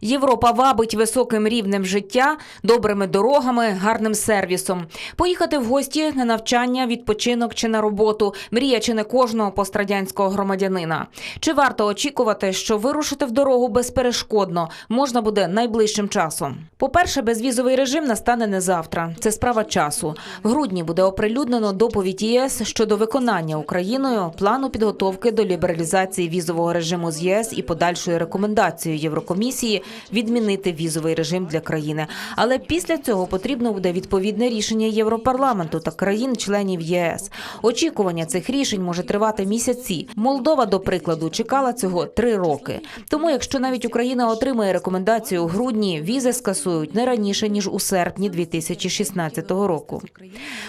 Європа вабить високим рівнем життя, добрими дорогами, гарним сервісом. Поїхати в гості на навчання, відпочинок чи на роботу мрія чи не кожного пострадянського громадянина. Чи варто очікувати, що вирушити в дорогу безперешкодно можна буде найближчим часом? По-перше, безвізовий режим настане не завтра. Це справа часу. В грудні буде оприлюднено доповідь ЄС щодо виконання Україною плану підготовки до лібералізації візового режиму з ЄС і подальшою рекомендацією Єврокомісії відмінити візовий режим для країни. Але після цього потрібно буде відповідне рішення Європарламенту та країн-членів ЄС. Очікування цих рішень може тривати місяці. Молдова, до прикладу, чекала цього три роки. Тому, якщо навіть Україна отримає рекомендацію у грудні, візи скасують не раніше ніж у серпні 2016 року.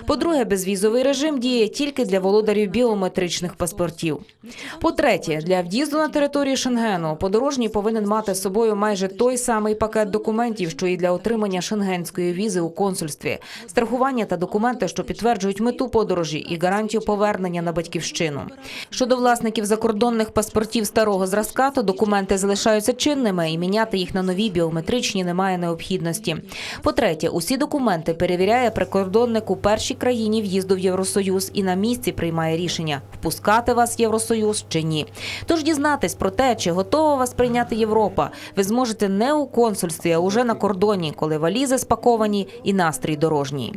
По-друге, безвізовий режим діє тільки для володарів біометричних паспортів. По-третє, для в'їзду на територію Шенгену подорожній повинен мати з собою майже той самий пакет документів, що і для отримання шенгенської візи у консульстві, страхування та документи, що підтверджують мету подорожі і гарантію повернення на батьківщину. Щодо власників закордонних паспортів старого зразка, то документи залишаються чинними і міняти їх на нові біометричні немає необхідності. По-третє, усі документи перевіряє прикордонник у першій країні в'їзду в Євросоюз і на місці приймає рішення, впускати вас в Євросоюз чи ні. Тож дізнатись про те, чи готова вас прийняти Європа, ви зможете не у консульстві, а уже на кордоні, коли валізи спаковані і настрій дорожній.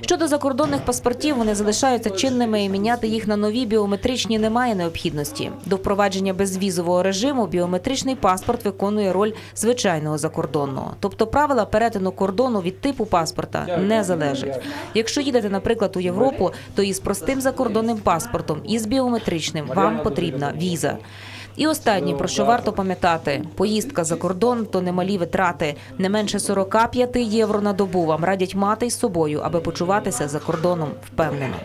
Щодо закордонних паспортів, вони залишаються чинними і міняти їх на нові біометричні немає необхідності. До впровадження безвізового режиму біометричний паспорт виконує роль звичайного закордонного. Тобто правила перетину кордону від типу паспорта не залежать. Якщо їдете, наприклад, у Європу, то із простим закордонним паспортом і з біометричним вам потрібна віза. І останнє, про що варто пам'ятати, поїздка за кордон то немалі витрати. Не менше 45 євро на добу вам радять мати із собою, аби почуватися за кордоном впевнено.